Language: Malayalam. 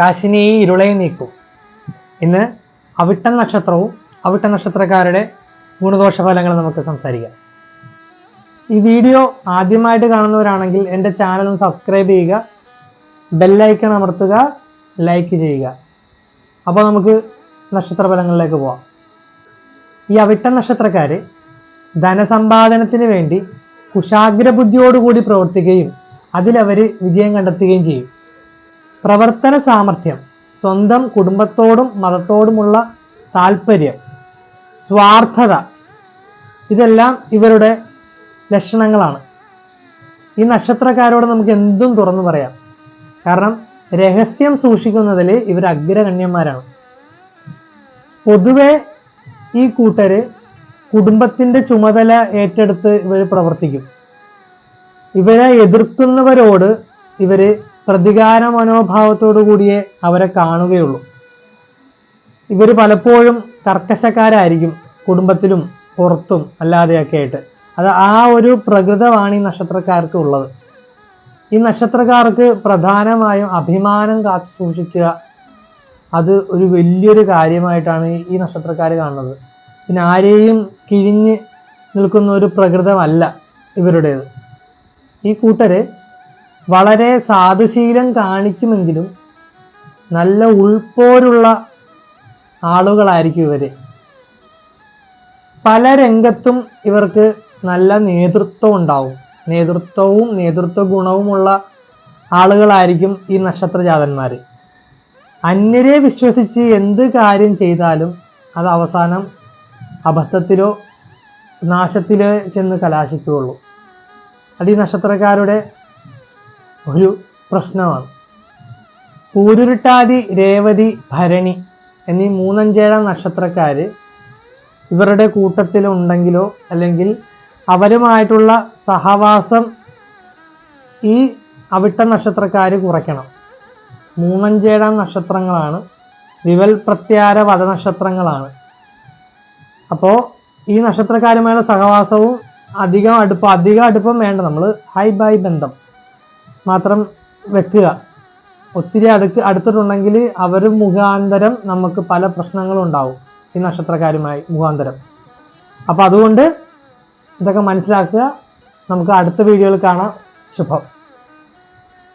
കാശിനെയും ഇരുളയും നീക്കും. ഇന്ന് അവിട്ടൻ നക്ഷത്രവും അവിട്ട നക്ഷത്രക്കാരുടെ ഗുണദോഷ ഫലങ്ങൾ നമുക്ക് സംസാരിക്കാം. ഈ വീഡിയോ ആദ്യമായിട്ട് കാണുന്നവരാണെങ്കിൽ എന്റെ ചാനൽ ഒന്ന് സബ്സ്ക്രൈബ് ചെയ്യുക ബെല്ലൈക്കൺ അമർത്തുക ലൈക്ക് ചെയ്യുക. അപ്പോൾ നമുക്ക് നക്ഷത്ര ഫലങ്ങളിലേക്ക് പോവാം. ഈ അവിട്ട നക്ഷത്രക്കാർ ധനസമ്പാദനത്തിന് വേണ്ടി കുശാഗ്ര ബുദ്ധിയോടുകൂടി പ്രവർത്തിക്കുകയും അതിലവർ വിജയം കണ്ടെത്തുകയും ചെയ്യും. പ്രവർത്തന സാമർഥ്യം സ്വന്തം കുടുംബത്തോടും മതത്തോടുമുള്ള താല്പര്യം സ്വാർത്ഥത ഇതെല്ലാം ഇവരുടെ ലക്ഷണങ്ങളാണ്. ഈ നക്ഷത്രക്കാരോട് നമുക്ക് എന്തും തുറന്നു പറയാം. കാരണം രഹസ്യം സൂക്ഷിക്കുന്നതിൽ ഇവർ അഗ്രഗണ്യന്മാരാണ്. പൊതുവെ ഈ കൂട്ടര് കുടുംബത്തിന്റെ ചുമതല ഏറ്റെടുത്ത് ഇവർ പ്രവർത്തിക്കും. ഇവരെ എതിർക്കുന്നവരോട് ഇവർ പ്രതികാര മനോഭാവത്തോടു കൂടിയേ അവരെ കാണുകയുള്ളൂ. ഇവർ പലപ്പോഴും കർക്കശക്കാരായിരിക്കും കുടുംബത്തിലും പുറത്തും അല്ലാതെയൊക്കെ ആയിട്ട്. അത് ആ ഒരു പ്രകൃതമാണ് ഈ നക്ഷത്രക്കാർക്ക് ഉള്ളത്. ഈ നക്ഷത്രക്കാർക്ക് പ്രധാനമായും അഭിമാനം കാത്തു സൂക്ഷിക്കുക അത് ഒരു വലിയൊരു കാര്യമായിട്ടാണ് ഈ നക്ഷത്രക്കാർ കാണുന്നത്. പിന്നെ ആരെയും കിഴിഞ്ഞ് നിൽക്കുന്ന ഒരു പ്രകൃതമല്ല ഇവരുടേത്. ഈ കൂട്ടര് വളരെ സാധുശീലം കാണിക്കുമെങ്കിലും നല്ല ഉൾപ്പോരുള്ള ആളുകളായിരിക്കും ഇവർ. പല രംഗത്തും ഇവർക്ക് നല്ല നേതൃത്വം ഉണ്ടാവും. നേതൃത്വവും നേതൃത്വ ഗുണവുമുള്ള ആളുകളായിരിക്കും ഈ നക്ഷത്രജാതന്മാർ അന്യരെ വിശ്വസിച്ച് എന്ത് കാര്യം ചെയ്താലും അത് അവസാനം അബദ്ധത്തിലോ നാശത്തിലോ ചെന്ന് കലാശിക്കുകയുള്ളൂ. അത് ഈ നക്ഷത്രക്കാരുടെ ഒരു പ്രശ്നമാണ്. പൂരുരുട്ടാതി രേവതി ഭരണി എന്നീ മൂന്നഞ്ചേഴാം നക്ഷത്രക്കാർ ഇവരുടെ കൂട്ടത്തിലുണ്ടെങ്കിലോ അല്ലെങ്കിൽ അവരുമായിട്ടുള്ള സഹവാസം ഈ അവിട്ട നക്ഷത്രക്കാർ കുറയ്ക്കണം. മൂന്നഞ്ചേഴാം നക്ഷത്രങ്ങളാണ്. വിവൽ പ്രത്യാര വധനക്ഷത്രങ്ങളാണ് അപ്പോൾ ഈ നക്ഷത്രക്കാരുമായുള്ള സഹവാസവും അധികം അടുപ്പം അധികം അടുപ്പം വേണ്ട. നമ്മൾ ഹൈ ബൈ ബന്ധം. മാത്രം വെക്കുക. ഒത്തിരി അടുക്ക് അടുത്തിട്ടുണ്ടെങ്കിൽ അവർ മുഖാന്തരം നമുക്ക് പല പ്രശ്നങ്ങളും ഉണ്ടാവും ഈ നക്ഷത്രക്കാരുമായി മുഖാന്തരം. അപ്പോൾ അതുകൊണ്ട് ഇതൊക്കെ മനസ്സിലാക്കുക. നമുക്ക് അടുത്ത വീഡിയോയിൽ കാണാം. ശുഭം.